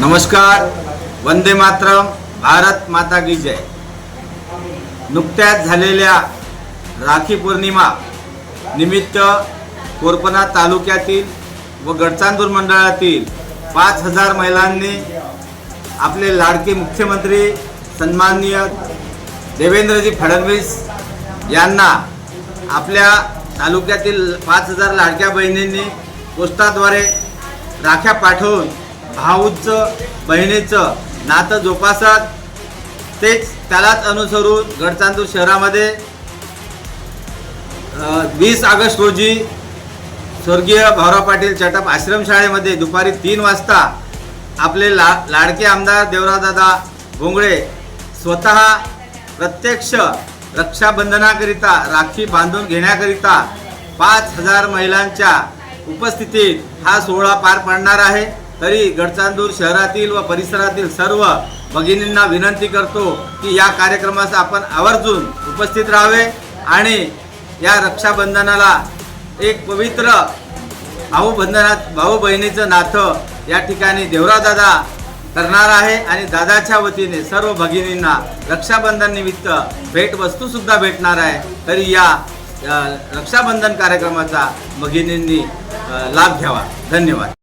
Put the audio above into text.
नमस्कार वंदे मातरम भारत माता की जय. नुकत्याच झालेल्या राखी पौर्णिमा निमित्त कोरपना तालुक्यातील व गडचांदूर मंडळातील पाच हजार महिलांनी आपले लाडके मुख्यमंत्री सन्माननीय देवेंद्रजी फडणवीस यांना आपल्या तालुक्यातील पाच हजार लाडक्या बहिणींनी पोस्टाद्वारे राख्या पाठवून भाऊचं बहिणीचं नातं जोपासत. तेच त्यालाच अनुसरून गडचांदूर शहरामध्ये वीस ऑगस्ट रोजी स्वर्गीय भाऊराव पाटील चटप आश्रमशाळेमध्ये दुपारी तीन वाजता आपले ला लाडके आमदार देवरावदादा भोंगळे स्वतः प्रत्यक्ष रक्षाबंधनाकरिता राखी बांधून घेण्याकरिता पाच हजार महिलांच्या उपस्थितीत हा सोहळा पार पडणार आहे. तरी गडचांदूर शहरातील व परिसरातील सर्व भगिनींना विनंती करतो की या कार्यक्रमास आपण आवर्जून उपस्थित राहावे आणि या रक्षाबंधनाला एक पवित्र भाऊबंधनात भाऊ बहिणीचं नातं या ठिकाणी देवरादादा करणार आहे आणि दादाच्या वतीने सर्व भगिनींना रक्षाबंधन निमित्त भेटणार आहे. तरी या रक्षाबंधन कार्यक्रमाचा भगिनींनी लाभ घ्यावा. धन्यवाद.